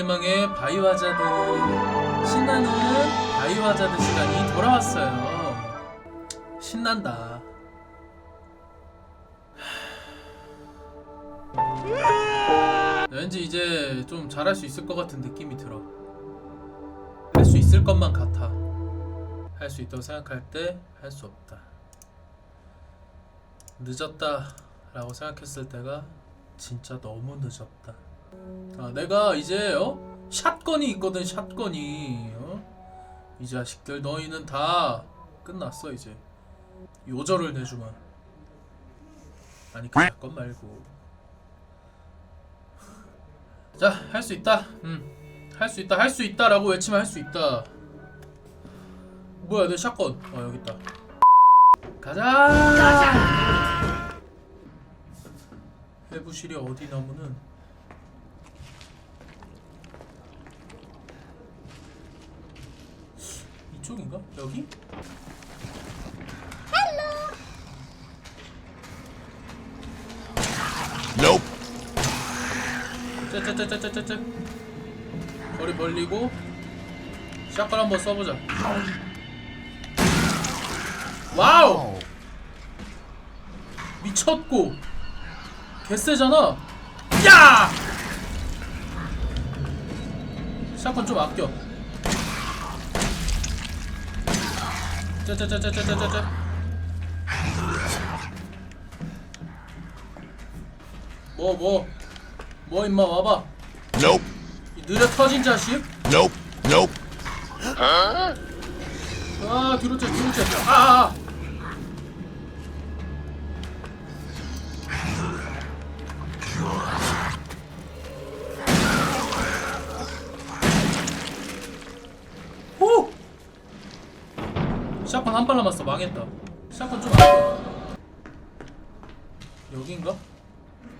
희망의 바이오하자드 신나는 바이오하자드 시간이 돌아왔어요. 신난다. 왠지 이제 좀 잘할 수 있을 것 같은 느낌이 들어. 할 수 있을 것만 같아. 할 수 있다고 생각할 때 할 수 없다. 늦었다 라고 생각했을 때가 진짜 너무 늦었다 아, 내가 이제 어? 샷건이 있거든 샷건이. 어? 이 자식들 너희는 다 끝났어 이제. 요절을 내주마. 아니 그 샷건 말고. 자 할 수 있다. 음할 수 있다 할 수 있다 라고 외치면 할 수 있다. 뭐야 내 샷건? 어 여기 있다. 가자! 해부실이 어디 나무는 이쪽인가? 여기? Nope. 짜짜짜짜짜짜. 거리 벌리고 샷건 한번 써보자. 와우! 미쳤고. 개쎄잖아. 야! 샷건 좀 아껴 짜짜짜짜짜짜짜 뭐 뭐 뭐 임마 와봐 Nope. 이 느려 터진 자식 Nope. Nope. 아 뒤로 째 뒤로 째 아, 아. 샷건 한 발 남았어. 망했다. 샷건 좀 아껴 여긴가? 아,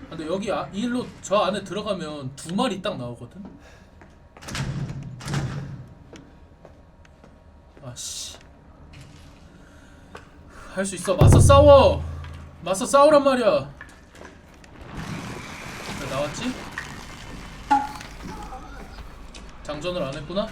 근데 여기 아, 이 일로 저 안에 들어가면 두 마리 딱 나오거든? 아씨. 할 수 있어. 맞서 싸워! 맞서 싸우란 말이야. 왜 나왔지? 장전을 안 했구나?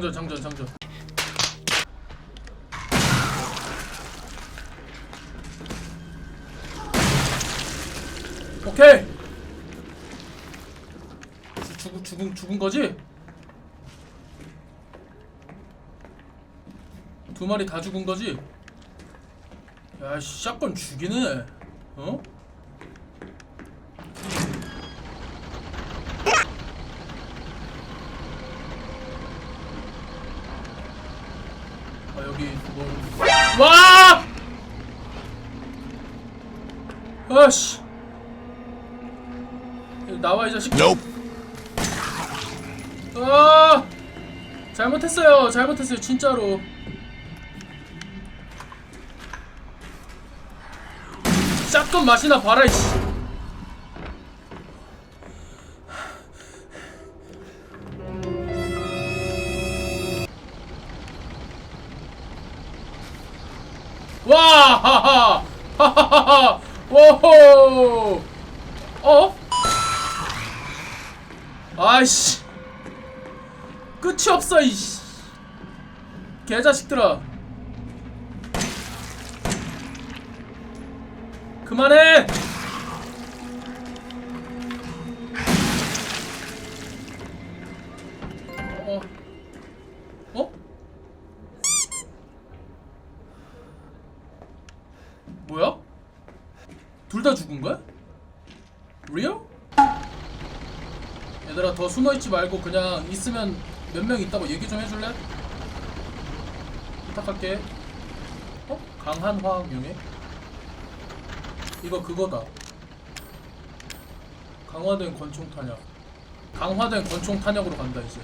장전 장전 장전 오케이. 죽 죽은 죽은 거지? 두 마리 다 죽은 거지? 야, 씨, 샷건 죽이네. 어? 아씨. 여기 나와 이 자식. 아 잘못했어요. 잘못했어요 진짜로. 샷건 맛이나 봐라 이씨. 와 하하 하하하 오호! 어? 아이씨. 끝이 없어 이씨. 개자식들아. 그만해 둘 다 죽은 거야? 리얼? 얘들아 더 숨어있지 말고 그냥 있으면 몇 명 있다고 얘기 좀 해줄래? 부탁할게 어? 강한 화학 용액? 이거 그거다 강화된 권총 탄약 강화된 권총 탄약으로 간다 이제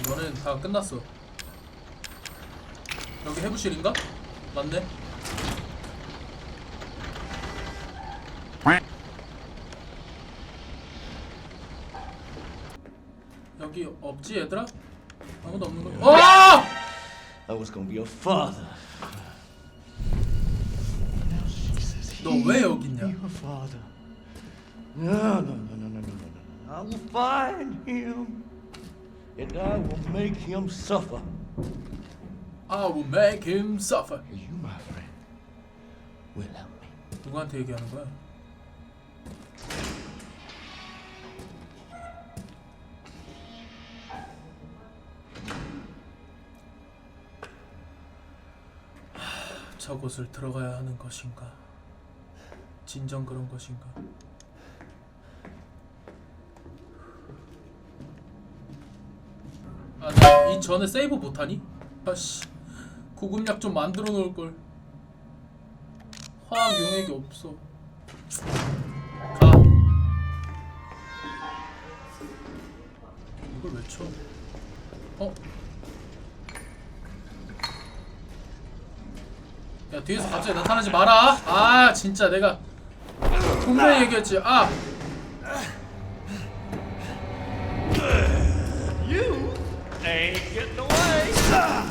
이거는 다 끝났어 여기 해부실인가? 맞네 없지 얘들아? 아무도 없는 거. 아! I was gonna be a father. Now she says he 너 왜 여기 있냐? be her father. No, no, no, no, no, no, no, no. I will find him, and I will make him suffer. I will make him suffer. You, my friend, will help me. 누구한테 얘기하는 거야? 저곳을 들어가야 하는 것인가? 진정 그런 것인가? 아, 나 이 전에 세이브 못하니? 아씨, 구급약 좀 만들어 놓을 걸. 화학 용액이 없어. 가. 이걸 왜 쳐? 어? 야 뒤에서 갑자기 나타나지 마라. 아 진짜 내가 분명히 얘기했지. 아 You ain't getting away.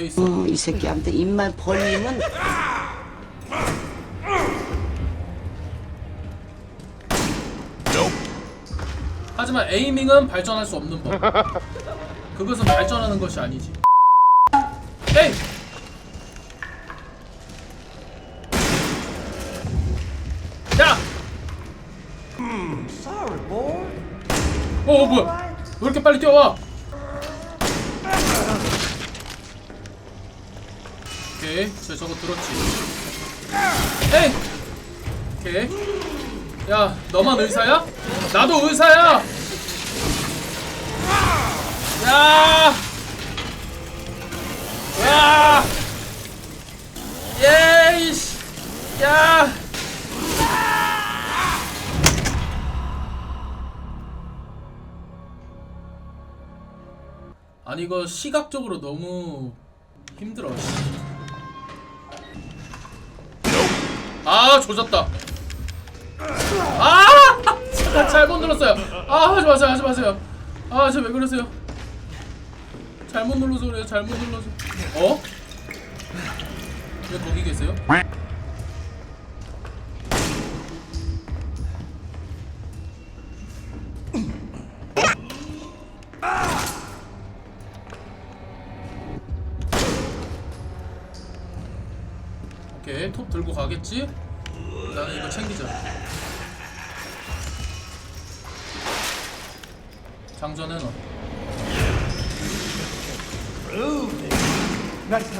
돼 있어. 음, 이 새끼한테 입만 벌리면. 하지만 에이밍은 발전할 수 없는 법. 그것은 발전하는 것이 아니지. 에이! 야! Sorry, boy. 어, 어 뭐야? 왜 이렇게 빨리 뛰어와? 오케이, 저 저거 들었지. 에이! 오케이. 야, 너만 의사야? 나도 의사야! 야! 야! 예이씨! 야! 아니 이거 시각적으로 너무 힘들어. 아 조졌다. 아 잠깐 잘못 눌렀어요. 아 하지 마세요 하지 마세요. 아 저 왜 그러세요? 잘못 눌러서 그래요. 잘못 눌러서. 어? 왜 거기 계세요? 오케이 톱 들고 가겠지? 나는 이거 챙기자. 장전해 놔. Nice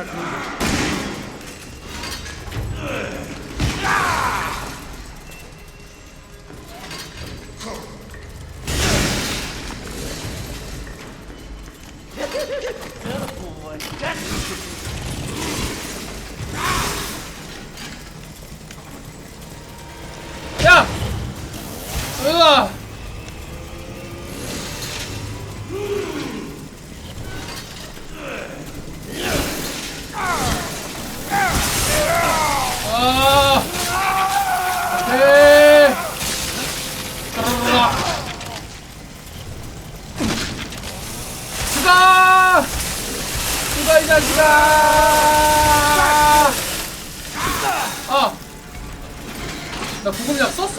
에이. 따라라. 죽어! 죽어 이 자식아! 아! 나 구급약 썼어?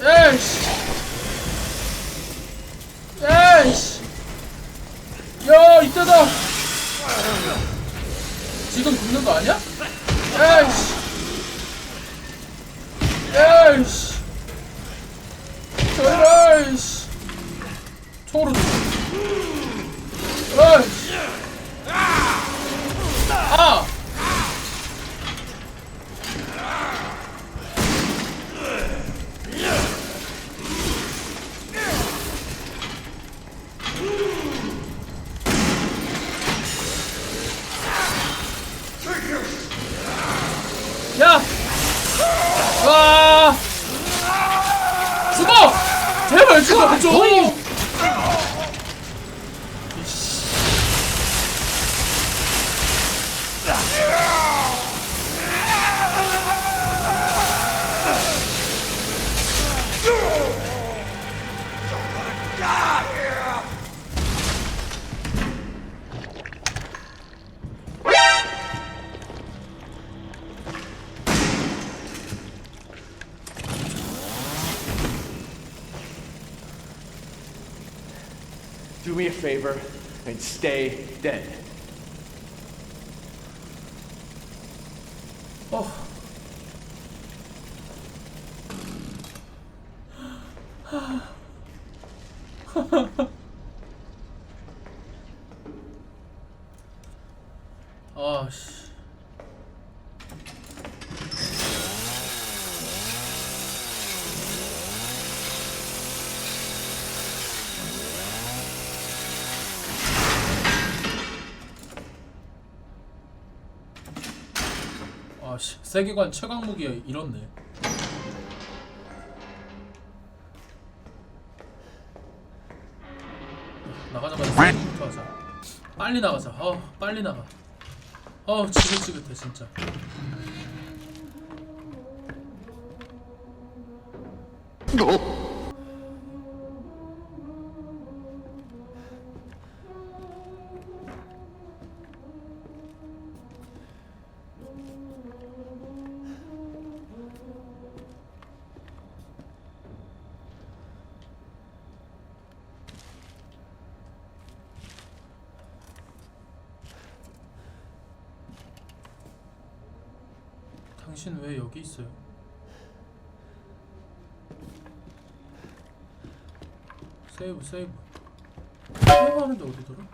에이씨! 에이씨! 야, 이때다! 지금 굽는 거 아니야? 에이씨! 에이씨! 에이씨! 죽여. 에이씨! 아! 야! 와! 죽어! 제발 죽어 좀! Stay dead. 어. 세계관 최강 무기에 이렇네. 나가자마자 하자. 빨리 나가자. 어, 빨리 나가. 어, 지긋지긋해 진짜. 세이브 세이브 세이브 하는데 어디더라?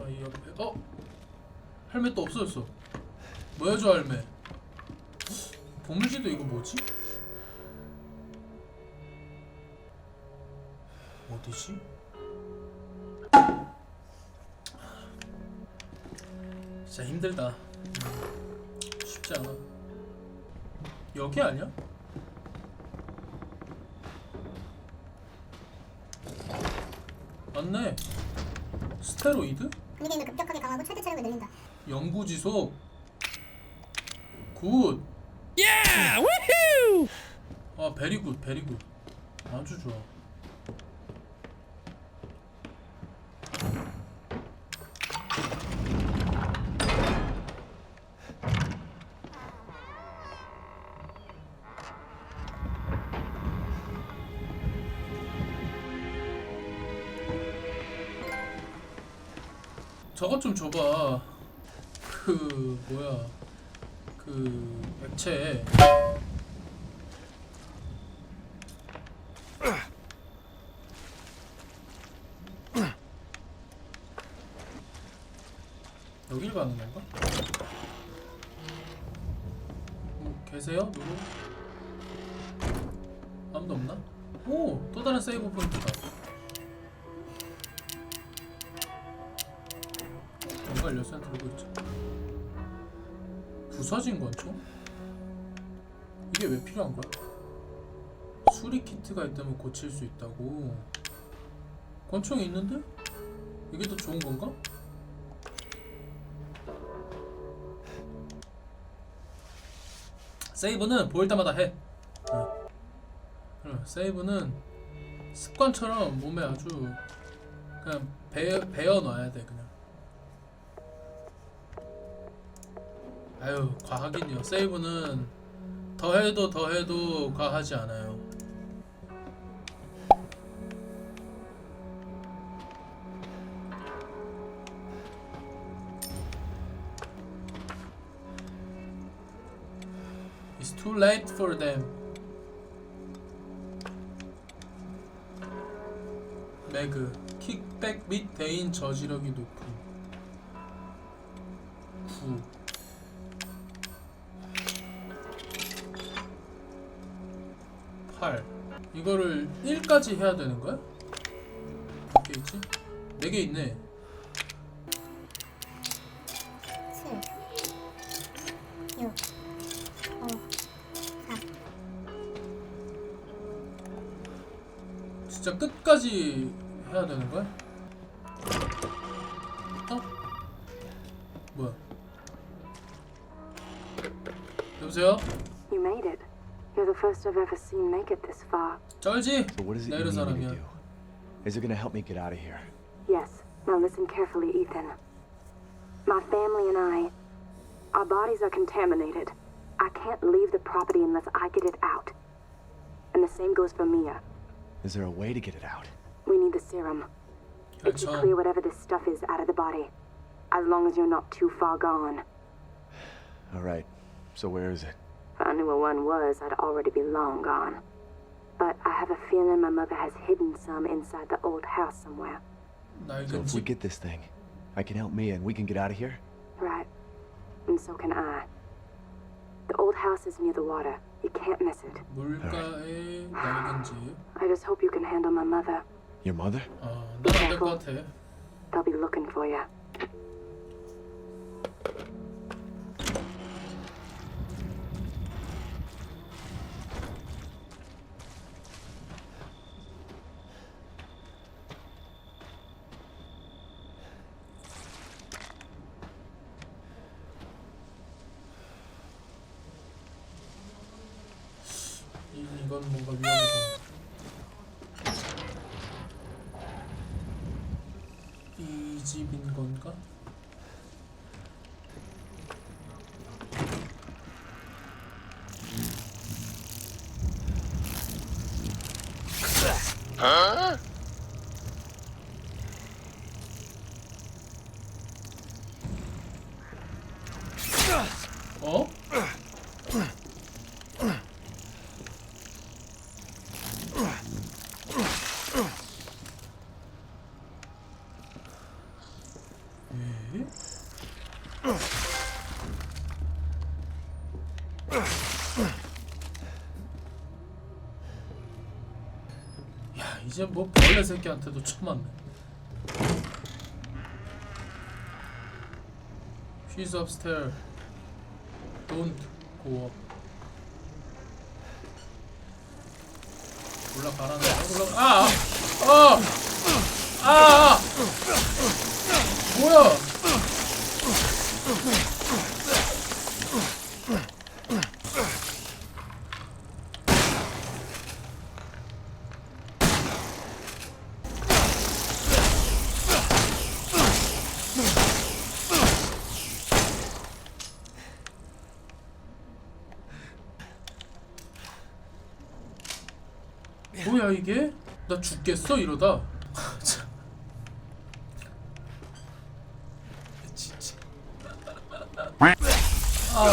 아 이 옆에 어? 헬멧도 없어졌어 뭐야 저 헬멧 보물지도 이거 뭐지? 어디지? 진짜 힘들다 쉽지 않아. 여기 아니야? 맞네. 스테로이드? 미니게임을 급격하게 강화하고 최대 체력을 늘린다. 영구 지속. 굿. 아 베리 굿, 베리 굿. 아주 좋아. 저것 좀 줘봐. 그 뭐야. 그 액체. 여길 가는 열쇠 들고 있죠 부서진 건총? 이게 왜 필요한 거야? 수리 키트가 있다면 고칠 수 있다고. 권총이 있는데? 이게 더 좋은 건가? 세이브는 보일 때마다 해. 어. 세이브는 습관처럼 몸에 아주 그냥 배, 배어 놔야 돼 그냥. 아유 과하긴요. 세이브는 더 해도 더 해도 과하지 않아요. It's too late for them. 매그 킥백 및 대인 저지력이 높음. 이거를 1까지 해야 되는 거야? 몇 개 있지? 4개 있네 7 6 5 4 진짜 끝까지 해야 되는 거야? 어? 뭐야? 여보세요? You made it. You're the first I've ever seen make it this far. Told you. But what is it you need me to do? Is it going to help me get out of here? Yes. Now listen carefully, Ethan. My family and I, our bodies are contaminated. I can't leave the property unless I get it out. And the same goes for Mia. Is there a way to get it out? We need the serum. It should clear whatever this stuff is out of the body. As long as you're not too far gone. All right. So where is it? I knew where one was, I'd already be long gone. But I have a feeling my mother has hidden some inside the old house somewhere. No so if we get this thing, I can help Mia and we can get out of here? Right. And so can I. The old house is near the water. You can't miss it. Right. I just hope you can handle my mother. Your mother? Uh, Be careful. They'll be looking for you. 집인 건가? 어? 에? 야 이제 뭐 벌레 새끼한테도 쳐 맞네 She's upstairs Don't go up 올라가라네 올라가 아! 아! 아! 아! 뭐야? 뭐야 이게? 나 죽겠어 이러다. 참. 진짜. 아.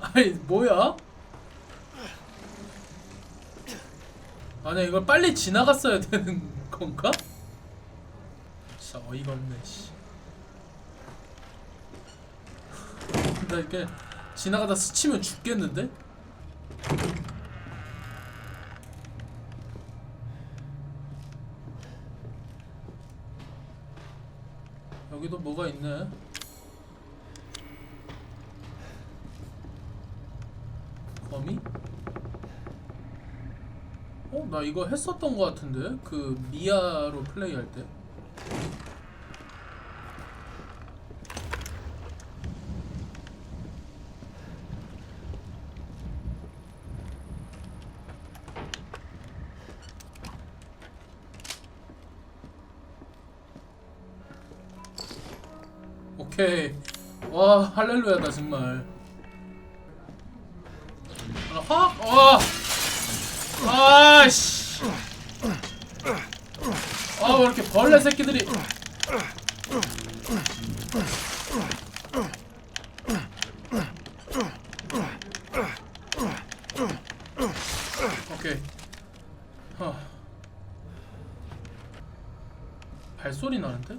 아니 뭐야? 아니 이걸 빨리 지나갔어야 되는 건가? 진짜 어이가 없네 씨. 나 이렇게 지나가다 스치면 죽겠는데? 네. 거미? 어? 나 이거 했었던 것 같은데? 그 미아로 플레이할 때 와 할렐루야다 정말 아, 확! 와! 아씨 아왜 이렇게 벌레 새끼들이 오케이 하. 발소리 나는데?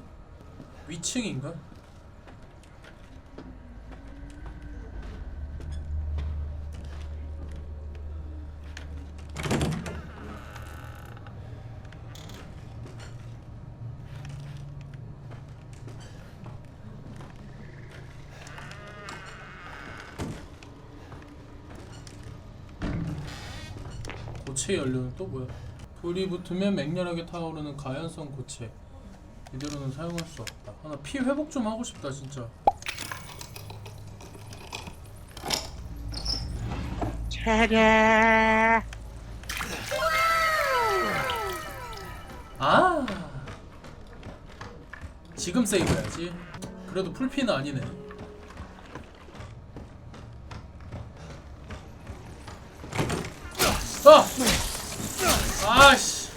위층인가? 고체 연료는 또 뭐야? 불이 붙으면 맹렬하게 타오르는 가연성 고체. 이대로는 사용할 수 없다. 아, 나피 회복 좀 하고 싶다 진짜. 아. 지금 세이브해야지. 그래도 풀피는 아니네. 아! 아씨.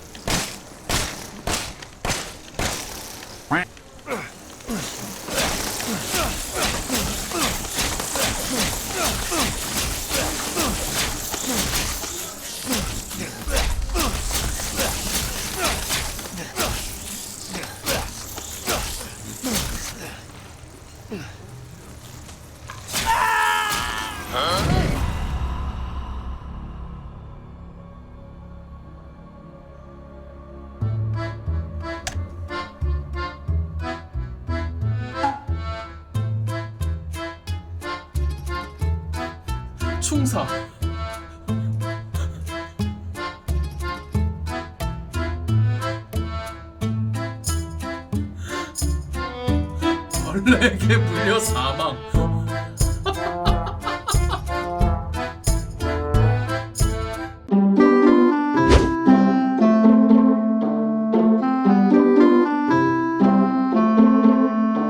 충사. 벌레에게 물려 사망.